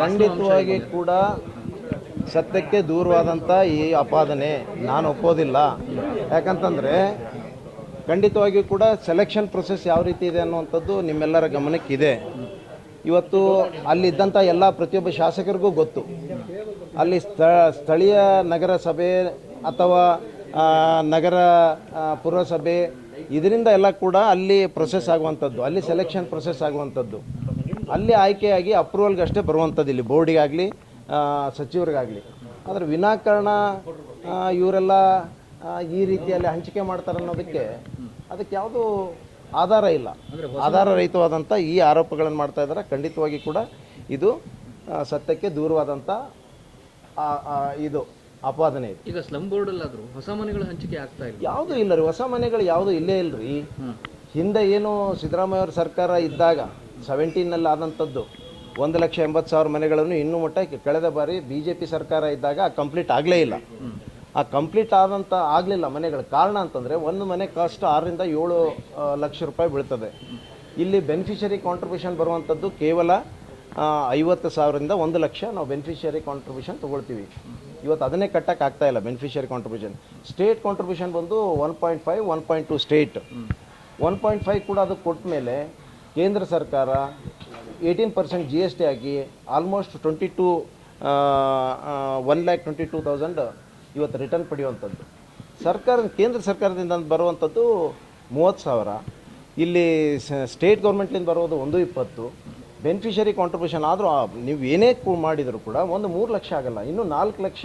ಖಂಡಿತವಾಗಿ ಕೂಡ ಸತ್ಯಕ್ಕೆ ದೂರವಾದಂಥ ಈ ಅಪಾದನೆ ನಾನು ಒಪ್ಪೋದಿಲ್ಲ. ಯಾಕಂತಂದರೆ ಖಂಡಿತವಾಗಿಯೂ ಕೂಡ ಸೆಲೆಕ್ಷನ್ ಪ್ರೊಸೆಸ್ ಯಾವ ರೀತಿ ಇದೆ ಅನ್ನುವಂಥದ್ದು ನಿಮ್ಮೆಲ್ಲರ ಗಮನಕ್ಕಿದೆ. ಇವತ್ತು ಅಲ್ಲಿದ್ದಂಥ ಎಲ್ಲ ಪ್ರತಿಯೊಬ್ಬ ಶಾಸಕರಿಗೂ ಗೊತ್ತು. ಅಲ್ಲಿ ಸ್ಥ, ಸ್ಥಳೀಯ ನಗರಸಭೆ ಅಥವಾ ನಗರ ಪುರಸಭೆ, ಇದರಿಂದ ಎಲ್ಲ ಕೂಡ ಅಲ್ಲಿ ಪ್ರೊಸೆಸ್ ಆಗುವಂಥದ್ದು, ಅಲ್ಲಿ ಸೆಲೆಕ್ಷನ್ ಪ್ರೊಸೆಸ್ ಆಗುವಂಥದ್ದು. ಅಲ್ಲಿ ಆಯ್ಕೆಯಾಗಿ ಅಪ್ರೂವಲ್ಗಷ್ಟೇ ಬರುವಂಥದ್ದು ಇಲ್ಲಿ ಬೋರ್ಡಿಗಾಗಲಿ ಸಚಿವರಿಗಾಗಲಿ. ಆದರೆ ವಿನಾಕಾರಣ ಇವರೆಲ್ಲ ಈ ರೀತಿಯಲ್ಲಿ ಹಂಚಿಕೆ ಮಾಡ್ತಾರೆ ಅನ್ನೋದಕ್ಕೆ ಅದಕ್ಕೆ ಯಾವುದೂ ಆಧಾರ ಇಲ್ಲ. ಆಧಾರ ರಹಿತವಾದಂಥ ಈ ಆರೋಪಗಳನ್ನು ಮಾಡ್ತಾ ಇದ್ದಾರೆ. ಖಂಡಿತವಾಗಿ ಕೂಡ ಇದು ಸತ್ಯಕ್ಕೆ ದೂರವಾದಂಥ ಇದು ಅಪಾದನೆ ಇದೆ. ಈಗ ಸ್ಲಮ್ ಬೋರ್ಡ್ ಅಲ್ಲಾದ್ರು ಹೊಸ ಮನೆಗಳು ಹಂಚಿಕೆ ಆಗ್ತಾ ಇಲ್ಲ? ಯಾವುದೂ ಇಲ್ಲ ರೀ. ಹೊಸ ಮನೆಗಳು ಯಾವುದೂ ಇಲ್ಲೇ ಇಲ್ಲರಿ ಹಿಂದೆ ಏನು ಸಿದ್ದರಾಮಯ್ಯ ಅವ್ರ ಸರ್ಕಾರ ಇದ್ದಾಗ ಸೆವೆಂಟೀನಲ್ಲಿ ಆದಂಥದ್ದು ಒಂದು ಲಕ್ಷ ಎಂಬತ್ತು ಸಾವಿರ ಮನೆಗಳನ್ನು ಇನ್ನೂ ಮಟ್ಟ ಕಳೆದ ಬಾರಿ ಬಿ ಜೆ ಪಿ ಸರ್ಕಾರ ಇದ್ದಾಗ ಕಂಪ್ಲೀಟ್ ಆಗಲೇ ಇಲ್ಲ. ಆ ಕಂಪ್ಲೀಟ್ ಆದಂಥ ಆಗಲಿಲ್ಲ ಮನೆಗಳು. ಕಾರಣ ಅಂತಂದರೆ ಒಂದು ಮನೆ ಕಾಸ್ಟ್ ಆರರಿಂದ ಏಳು ಲಕ್ಷ ರೂಪಾಯಿ ಬೀಳ್ತದೆ. ಇಲ್ಲಿ ಬೆನಿಫಿಷರಿ ಕಾಂಟ್ರಿಬ್ಯೂಷನ್ ಬರುವಂಥದ್ದು ಕೇವಲ ಐವತ್ತು ಸಾವಿರದಿಂದ ಒಂದು ಲಕ್ಷ ನಾವು ಬೆನಿಫಿಷರಿ ಕಾಂಟ್ರಿಬ್ಯೂಷನ್ ತೊಗೊಳ್ತೀವಿ. ಇವತ್ತು ಅದನ್ನೇ ಕಟ್ಟಕ್ಕೆ ಆಗ್ತಾ ಇಲ್ಲ ಬೆನಿಫಿಷರಿ ಕಾಂಟ್ರಿಬ್ಯೂಷನ್ ಸ್ಟೇಟ್ ಕಾಂಟ್ರಿಬ್ಯೂಷನ್ ಬಂದು one point five one point two state one point five ಕೂಡ ಅದು ಕೊಟ್ಟ ಮೇಲೆ ಕೇಂದ್ರ ಸರ್ಕಾರ eighteen percent G S T ಹಾಕಿ almost twenty two one lakh twenty two thousand ಇವತ್ತು ರಿಟರ್ನ್ ಪಡೆಯುವಂಥದ್ದು. ಸರ್ಕಾರ ಕೇಂದ್ರ ಸರ್ಕಾರದಿಂದ ಬರುವಂಥದ್ದು ಮೂವತ್ತು ಸಾವಿರ. ಇಲ್ಲಿ ಸ್ಟೇಟ್ ಗೌರ್ಮೆಂಟ್ಲಿಂದ ಬರೋದು ಒಂದು ಇಪ್ಪತ್ತು. ಬೆನಿಫಿಷರಿ ಕಾಂಟ್ರಿಬ್ಯೂಷನ್ ಆದರೂ ನೀವು ಏನೇ ಮಾಡಿದರೂ ಕೂಡ ಒಂದು ಮೂರು ಲಕ್ಷ ಆಗಲ್ಲ. ಇನ್ನು ನಾಲ್ಕು ಲಕ್ಷ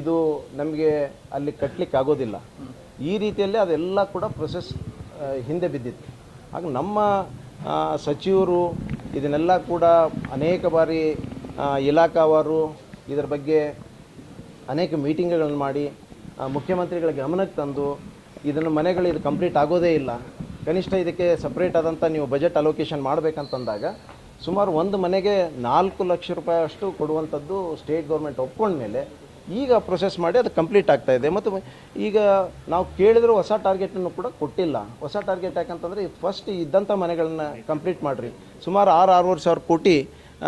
ಇದು ನಮಗೆ ಅಲ್ಲಿ ಕಟ್ಟಲಿಕ್ಕೆ ಆಗೋದಿಲ್ಲ. ಈ ರೀತಿಯಲ್ಲಿ ಅದೆಲ್ಲ ಕೂಡ ಪ್ರೊಸೆಸ್ ಹಿಂದೆ ಬಿದ್ದಿತ್ತು. ಹಾಗೆ ನಮ್ಮ ಸಚಿವರು ಇದನ್ನೆಲ್ಲ ಕೂಡ ಅನೇಕ ಬಾರಿ ಇಲಾಖಾವಾರು ಇದರ ಬಗ್ಗೆ ಅನೇಕ ಮೀಟಿಂಗ್ಗಳನ್ನು ಮಾಡಿ ಮುಖ್ಯಮಂತ್ರಿಗಳ ಗಮನಕ್ಕೆ ತಂದು ಇದನ್ನು ಮನೆಗಳು ಇದು ಕಂಪ್ಲೀಟ್ ಆಗೋದೇ ಇಲ್ಲ. ಕನಿಷ್ಠ ಇದಕ್ಕೆ ಸಪ್ರೇಟ್ ಆದಂಥ ನೀವು ಬಜೆಟ್ ಅಲೋಕೇಶನ್ ಮಾಡಬೇಕಂತಂದಾಗ ಸುಮಾರು ಒಂದು ಮನೆಗೆ ನಾಲ್ಕು ಲಕ್ಷ ರೂಪಾಯಿ ಅಷ್ಟು ಕೊಡುವಂಥದ್ದು ಸ್ಟೇಟ್ ಗೌರ್ಮೆಂಟ್ ಒಪ್ಕೊಂಡ್ಮೇಲೆ ಈಗ ಪ್ರೊಸೆಸ್ ಮಾಡಿ ಅದು ಕಂಪ್ಲೀಟ್ ಆಗ್ತಾ ಇದೆ. ಮತ್ತು ಈಗ ನಾವು ಕೇಳಿದ್ರೂ ಹೊಸ ಟಾರ್ಗೆಟನ್ನು ಕೂಡ ಕೊಟ್ಟಿಲ್ಲ. ಹೊಸ ಟಾರ್ಗೆಟ್ ಯಾಕಂತಂದರೆ ಫಸ್ಟ್ ಇದ್ದಂಥ ಮನೆಗಳನ್ನ ಕಂಪ್ಲೀಟ್ ಮಾಡಿರಿ. ಸುಮಾರು ಆರು ಆರೂವರೆ ಸಾವಿರ ಕೋಟಿ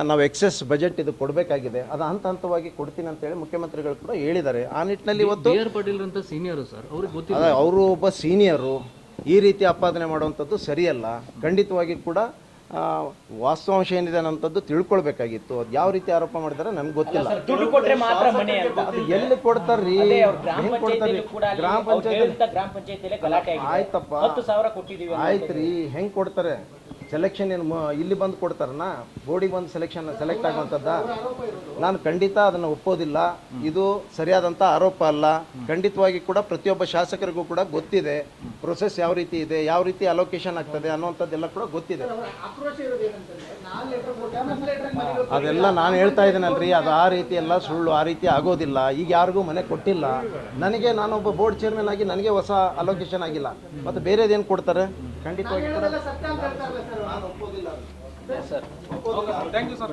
ನಾವು ಎಕ್ಸೆಸ್ ಬಜೆಟ್ ಇದು ಕೊಡಬೇಕಾಗಿದೆ. ಅದು ಹಂತ ಹಂತವಾಗಿ ಕೊಡ್ತೀನಿ ಅಂತೇಳಿ ಮುಖ್ಯಮಂತ್ರಿಗಳು ಕೂಡ ಹೇಳಿದ್ದಾರೆ. ಆ ನಿಟ್ಟಿನಲ್ಲಿ ಇವತ್ತು ಸೀನಿಯರ್ ಸರ್. ಅವರು ಒಬ್ಬ ಸೀನಿಯರು ಈ ರೀತಿ ಆಪಾದನೆ ಮಾಡುವಂಥದ್ದು ಸರಿಯಲ್ಲ. ಖಂಡಿತವಾಗಿ ಕೂಡ ವಾಸ್ತವಾಂಶ ಏನಿದೆ ಅನ್ನೋಂಥದ್ದು ತಿಳ್ಕೊಳ್ಬೇಕಾಗಿತ್ತು. ಅದು ಯಾವ ರೀತಿ ಆರೋಪ ಮಾಡಿದಾರೆ ನಮ್ಗೆ ಗೊತ್ತಿಲ್ಲ. ದುಡ್ಡು ಕೊಟ್ರೆ ಮಾತ್ರ ಮನೆ ಅಂತ. ಅದು ಎಲ್ಲಿ ಕೊಡ್ತಾರ್ರಿ? ಅದೇ ಅವ್ರ ಗ್ರಾಮ ಹೆಂಗ್ ಕೊಡ್ತಾರ್ರಿ? ಪಂಚಾಯತಿಯಲ್ಲೂ ಕೂಡ ಅಲ್ಲಿ ಗ್ರಾಮ ಅವ್ರು ಪಂಚಾಯತ್ ಹೇಳಿದಂತ ಗ್ರಾಮ ಪಂಚಾಯತಿಯಲ್ಲೇ ಗಲಾಟೆ ಆಗಿದೆ. ಆಯ್ತಪ್ಪ. ಹತ್ತು ಸಾವಿರ ಕೊಟ್ಟಿದೀವಿ ಅಂತ. ಆಯ್ತ್ರಿ. ಹೆಂಗ್ ಕೊಡ್ತಾರೆ? ಸೆಲೆಕ್ಷನ್ ಏನು ಇಲ್ಲಿ ಬಂದು ಕೊಡ್ತಾರನ? ಬೋರ್ಡಿಗೆ ಬಂದು ಸೆಲೆಕ್ಷನ್ ಸೆಲೆಕ್ಟ್ ಆಗುವಂಥದ್ದ? ನಾನು ಖಂಡಿತ ಅದನ್ನು ಒಪ್ಪೋದಿಲ್ಲ. ಇದು ಸರಿಯಾದಂಥ ಆರೋಪ ಅಲ್ಲ. ಖಂಡಿತವಾಗಿ ಕೂಡ ಪ್ರತಿಯೊಬ್ಬ ಶಾಸಕರಿಗೂ ಕೂಡ ಗೊತ್ತಿದೆ. ಪ್ರೊಸೆಸ್ ಯಾವ ರೀತಿ ಇದೆ, ಯಾವ ರೀತಿ ಅಲೋಕೇಶನ್ ಆಗ್ತದೆ ಅನ್ನೋವಂಥದ್ದೆಲ್ಲ ಕೂಡ ಗೊತ್ತಿದೆ. ಅದೆಲ್ಲ ನಾನು ಹೇಳ್ತಾ ಇದ್ದೀನಲ್ರಿ. ಅದು ಆ ರೀತಿ ಎಲ್ಲ ಸುಳ್ಳು, ಆ ರೀತಿ ಆಗೋದಿಲ್ಲ. ಈಗ ಯಾರಿಗೂ ಮನೆ ಕೊಟ್ಟಿಲ್ಲ. ನನಗೆ ನಾನೊಬ್ಬ ಬೋರ್ಡ್ ಚೇರ್ಮನ್ ಆಗಿ ನನಗೆ ಹೊಸ ಅಲೋಕೇಶನ್ ಆಗಿಲ್ಲ. ಮತ್ತು ಬೇರೆದೇನು ಕೊಡ್ತಾರೆ? ಖಂಡಿತವಾಗಿ ಸರ್. Thank you sir